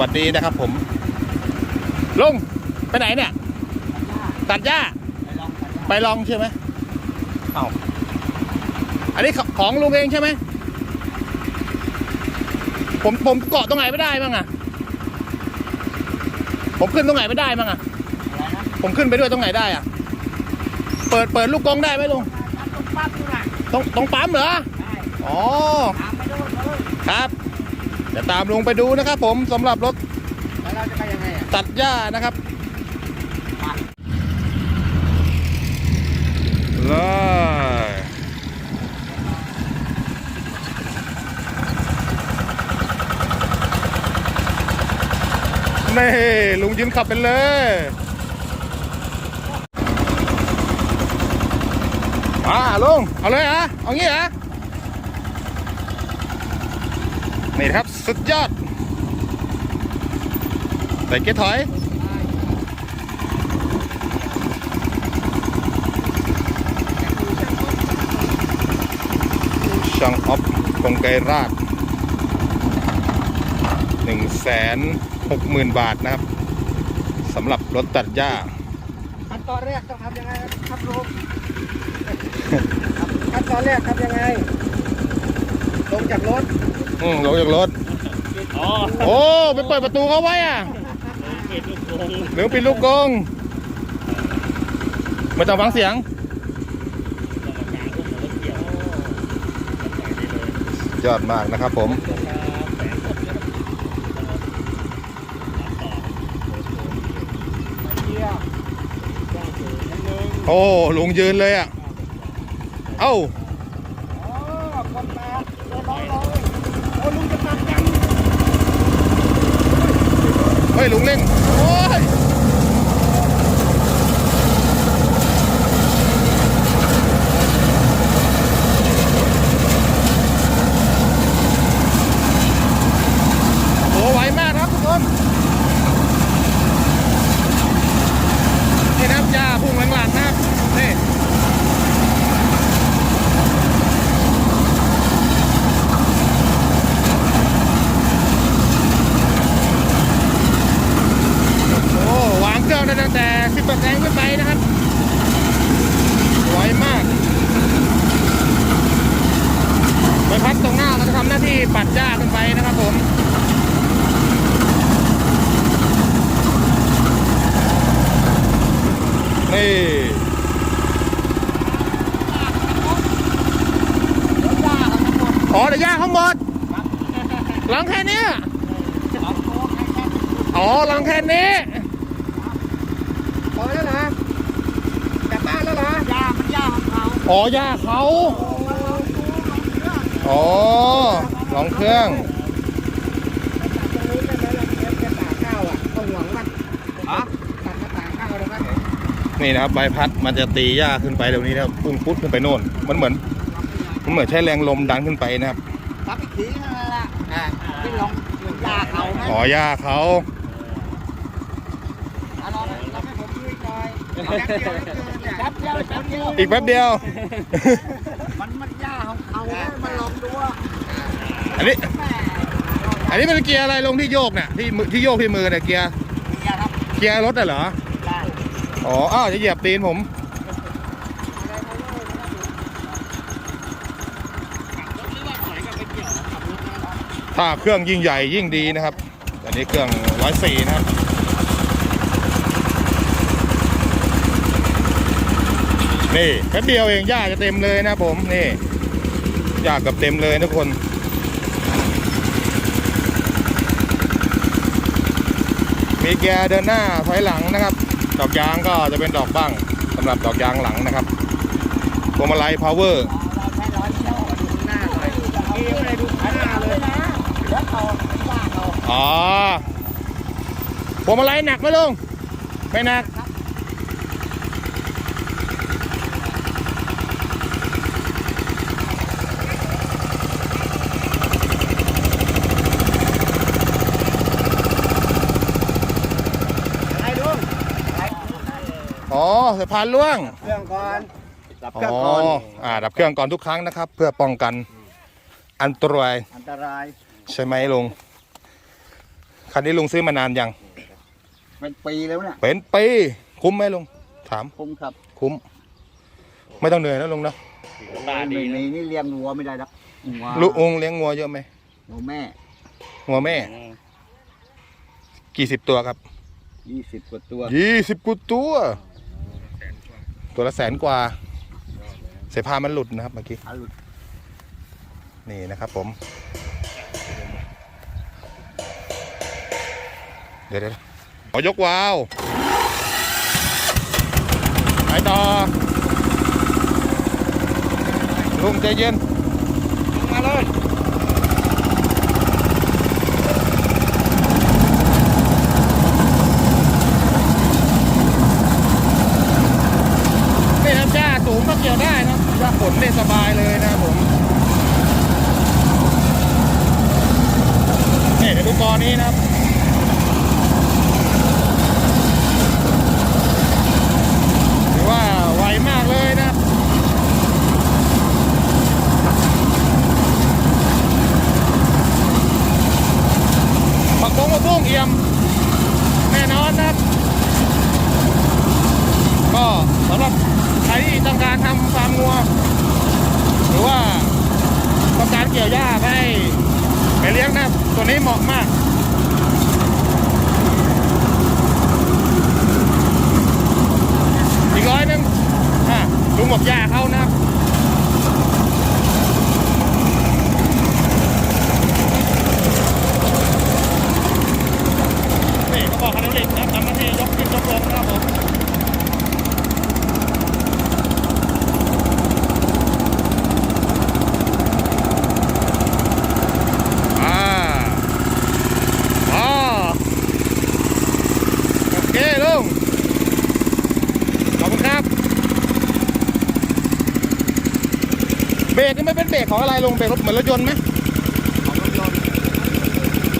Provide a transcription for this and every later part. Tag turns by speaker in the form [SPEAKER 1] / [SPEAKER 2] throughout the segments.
[SPEAKER 1] วัสดีนะครับผม ลุงไปไหนเนี่ย ตัดหญ้า ไปลองใช่ไหมเอาอันนี้ของลุงเองใช่ไหม ผมผมเกาะตรงไหนไม่ได้บ้างอะผมขึ้นตรงไหนไม่ได้บ้างอะผมขึ้นไปด้วยตรงไหนได้อะเปิดเปิดลูกกรงได้ไหมลุง
[SPEAKER 2] ปั๊บนี่แหละ
[SPEAKER 1] ตรงตรงปั๊มเหรอ
[SPEAKER 2] ได้
[SPEAKER 1] อ๋อ
[SPEAKER 2] ตามไปโน่นเลย
[SPEAKER 1] ครับเดี๋ยวตามลุงไปดูนะครับผมสำหรับรถ
[SPEAKER 2] แล้วเราจะไปยังไงอะ
[SPEAKER 1] ตัดหญ้านะครับเลยนี่ลุงยืนขับไปเลยอ่าลุงเอาเลยเหรอะเอางี้เหรอะ นี่ครับสุดยอดใส่เกียร์ถอยช่างออฟกงไกรราชหนึ่งแสนหกหมื่นบาทนะครับสำหรับรถตัดหญ้า
[SPEAKER 2] ขั้นตอนแรกต้องทำยังไงครับลุงขั้นตอนแรกทำยังไงลงจากรถ
[SPEAKER 1] อืมลงจากรถ
[SPEAKER 3] อ๋อ
[SPEAKER 1] โอ้ไปเปิดประตูเขาไว้อะ
[SPEAKER 3] เก็บลูกกรง
[SPEAKER 1] หรือปิดลูกกรงไม่ต้องฟังเสียงยอดมากนะครับผม
[SPEAKER 2] เกียร์
[SPEAKER 1] โอ้ลุงยืนเลยอะ เอ้า
[SPEAKER 2] อ๋อคนมาเดินร้องเลย โอ้ลุงจะตัดยัง
[SPEAKER 1] เฮ้ยลุงเร่งโอ้ย โอ้ไหวมากครับทุกคน นี่นะครับยาพุ่งหลังๆนะครับ นี่ โอ้ วางเครื่องได้ตั้งแต่ 10แรงขึ้นไปนะครับ ไวมากใบพัดตรงหน้าเราจะทำหน้าที่ปัดหญ้าขึ้ นไปนะครับผมนี่อ๋อเดี๋ยวย่าเขาหมดหลังแค่เนี้ยอ๋อหลังแค่นี้
[SPEAKER 2] พอแล้วนะกลับบ้านแล้วนะยามันยาของเขา
[SPEAKER 1] อ๋อย่าเขาอ๋อลองเครื่อง
[SPEAKER 2] ตรงนี้ใช่ไหมเราจะตากข้าวอะต้องหวังมันตัดมาตากข้าวเลยมั้ย
[SPEAKER 1] นี่นะครับใบพัดมันจะตีหญ้าขึ้นไปเดี๋ยวนี้นะครับพุ่งพุดขึ้นไปโน่น มันเหมือน มันเหมือนใช้แรงลมดันขึ้นไปนะครับ
[SPEAKER 2] ทับอีกทีนั่นแหละอ่าที่ลงยาเขาไหม
[SPEAKER 1] อ๋อย่าเขา
[SPEAKER 2] เอาลองลองให้ผมดูอีกหน่อยแป๊บเดียวแป๊บเดียว
[SPEAKER 1] อีกแป๊บเดียว
[SPEAKER 2] มันมันยาของเขานะมันลองดูว่า
[SPEAKER 1] อันนี้
[SPEAKER 2] แม่
[SPEAKER 1] อันนี้เป็นเกียร์อะไรลงที่โยกเนี่ยที่มือที่โยกที่มือเนี่ยเกียร์
[SPEAKER 2] ยาครับ
[SPEAKER 1] เกียร์รถน่ะเหรอ
[SPEAKER 2] ได้
[SPEAKER 1] อ๋อ อ้าว จะเหยียบตีนผม ถ้าเครื่องยิ่งใหญ่ยิ่งดีนะครับอันนี้เครื่องร้อยสี่นะครับนี่แป๊บเดียวเองหญ้าจะเต็มเลยนะผมนี่หญ้ากับเต็มเลยทุกคนมีแกเดินหน้าถอยหลังนะครับ ดอกยางก็จะเป็นดอกบ้างสำหรับดอกยางหลังนะครับพวงมาลัยพาวเวอร์
[SPEAKER 2] เราใช้ร้อยเที่ยวดูข้างหน้าหน่อยเมื่อกี้ไม่ได้ดูข้างหน้าเลยนะเดี๋ยวเขายาเขา
[SPEAKER 1] อ๋อพวงมาลัยหนักไหมลุงไม่หนัก
[SPEAKER 2] อ๋
[SPEAKER 1] อสะพานล่วง
[SPEAKER 2] เครื่องก่อนดับเค
[SPEAKER 1] อ๋
[SPEAKER 2] รื่
[SPEAKER 1] อ
[SPEAKER 2] องก่อน
[SPEAKER 1] อ่าดับเครื่องก่อนทุกครั้งนะครับ เพื่อป้องกันอันตราย
[SPEAKER 2] อันตราย
[SPEAKER 1] ใช่ไหมลุง คันนี้ลุงซื้อมานานยัง
[SPEAKER 2] เป็นปีแล้วเนี่ย
[SPEAKER 1] เป็นปี คุ้มไหมลุง ถาม
[SPEAKER 2] คุ้มครับ
[SPEAKER 1] คุ้ม ไม่ต้องเหนื่อยนะลุงนะ
[SPEAKER 3] ตาดี
[SPEAKER 2] ไม่
[SPEAKER 3] นะ
[SPEAKER 2] มีนี่เลี้ยงวัวไม่ได้หรอกวัว
[SPEAKER 1] ลุงองเลี้ยงงัวเยอะไหม
[SPEAKER 2] วัวแม่
[SPEAKER 1] งัวแม่
[SPEAKER 3] อืม
[SPEAKER 1] กี่สิบตัวครับ
[SPEAKER 2] ยี่สิบกว่าตัว
[SPEAKER 1] ยี่สิบกว่าตัว ตัวละแสนกว่าเสพามันหลุดนะครับเมื่อกี้นี่นะครับผม เดี๋ยวเดี๋ยวขอยกวาวไปต่อลุงใจเย็นลง
[SPEAKER 2] มาเลย
[SPEAKER 1] นี่น้ำหญ้าสูงก็เกี่ยวได้นะหญ้าฝนได้สบายเลยนะครับผม นี่เดี๋ยวดูก อนนี้นะครับถือว่าไวมากเลยนะครับผักบงมะม่วงเอี่ยม แน่นอนนะครับ ก็สำหรับใครที่ต้องการทำฟาร์มงัว หรือว่าต้องการเกี่ยวหญ้าไปไป เลี้ยงนะตัวนี้เหมาะมากร้อยหนึงอะลุงบอกหญ้าเขานะครับ นี่เขาบอกคันนี้เหล็กนะครับทำหน้าที่ยกขึ้นยกลงนะครับผม อ่าอ๋อโอเคลุง ขอบคุณครับ เบรกนี่ไม่เป็นเบรกของอะไรลงเบรกรถเหมือนรถยนต์ไหม
[SPEAKER 2] ของรถยนต์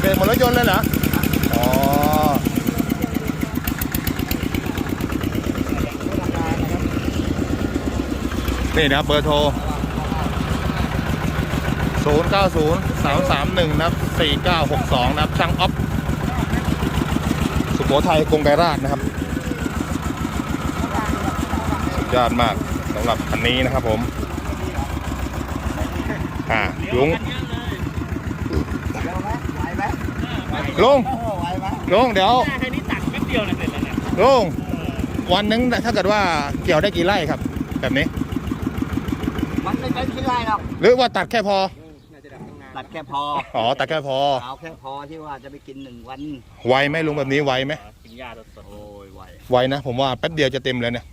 [SPEAKER 1] เบรกเหมือนรถยนต์เลยเหรออ๋อนี่นะครับเบอร์โทร 0 9 0 3 3 1นะครับ4962นะครับช่างออฟสุโขทัยกรุงไกรราชนะครับ สุดยอดมากสำหรับคันนี้นะครับผม อ่าลุง
[SPEAKER 2] เดี๋ยวไหมไหวไหม
[SPEAKER 1] ลุง
[SPEAKER 2] โอ้ไหวไหม
[SPEAKER 1] ลุงเดี๋ยว
[SPEAKER 3] หน้าแค่นี้ตักแป๊บเดียวนะเสร็จแล้วเนี่ย
[SPEAKER 1] ลุงวันหนึงถ้าเกิดว่าเกี่ยวได้กี่ไร่ครับ แบบนี้
[SPEAKER 2] มันไม่เป็นที่ไรหรอก
[SPEAKER 1] หรือว่าตัดแค่พอ
[SPEAKER 2] ตัดแค่พอ
[SPEAKER 1] อ๋อ ตัดแค่พอ
[SPEAKER 2] เอาแค่พอที่ว่าจะไปกินหนึ่งวัน
[SPEAKER 1] ไวไหมลุงแบบนี้ไวไหม
[SPEAKER 3] กินหญ้าสด
[SPEAKER 2] โอ้ยไหว
[SPEAKER 1] ไวนะ ผมว่าแป๊บเดียวจะเต็มเลยเนี่ย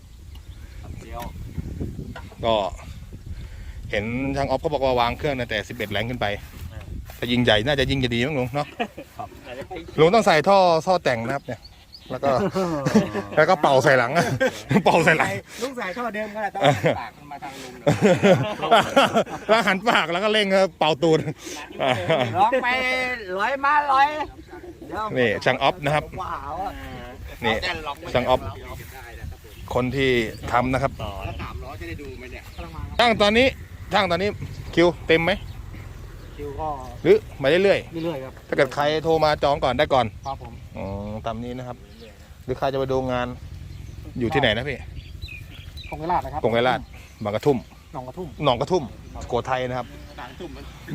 [SPEAKER 2] เดียว
[SPEAKER 1] ก็ เห็นช่างออฟก็บอกว่าวางเครื่องตั้งแต่ 11 แรงขึ้นไปถ้ายิงใหญ่น่าจะยิงจะดีมั้งลุงเนาะ
[SPEAKER 3] ๆอาจจะไป
[SPEAKER 1] ลุงต้องใส่ท่อท่อแต่งนะครับเนี่ย แล้วก็ แล้วก็เป่าใส่หลัง เป่าใส่หลัง
[SPEAKER 2] ลูกสายท่อเดิมก็ได้ต้องปากมันมาทางลุง
[SPEAKER 1] แล้วหันปากแล้วก็เร่งเป่าตูด
[SPEAKER 2] ร้องไปร้อยมาร้อยเดี๋ยว
[SPEAKER 1] นี่ช่างออฟนะครับ
[SPEAKER 2] ว้าวอะ
[SPEAKER 1] นี่ช่างออฟคนที่ทำนะครับ
[SPEAKER 3] ต่อ
[SPEAKER 2] สามร้อยจะได้ดูไหมเนี่ย
[SPEAKER 1] ช่างตอนนี้ ช่างตอนนี้คิวเต็มไหม
[SPEAKER 2] คิวก็
[SPEAKER 1] หรือมาเรื่อย
[SPEAKER 2] เรื่อยๆครับ
[SPEAKER 1] ๆ ถ้าเกิดใครโทรมาจองก่อนได้ก่อน
[SPEAKER 2] ครับผม
[SPEAKER 1] อ๋อตามนี้นะครับ หรือใครจะไปดูงานอยู่ที่ไหนนะพี่
[SPEAKER 2] คงเวลานะครับ
[SPEAKER 1] กงไกรลาดบางกระทุ่ม
[SPEAKER 2] หนองกระทุ่ม
[SPEAKER 1] หนองกระทุ่มสุโขทัยนะครับ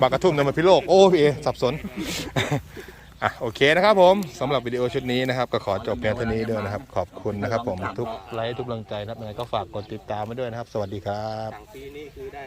[SPEAKER 1] บางกระทุ่มในมันพิโลกโอ้พี่เอสับสน อะโอเคนะครับผมสำหรับวิดีโอชุดนี้นะครับ ก็ขอจบเพียงเท่านี้ด้วยนะครับ ขอบคุณนะครับผมทุกไลค์ทุกกำลังใจนะครับยังไงก็ฝากกดติดตามไว้ด้วยนะครับ สวัสดีครับ
[SPEAKER 2] ปีนี้คือได้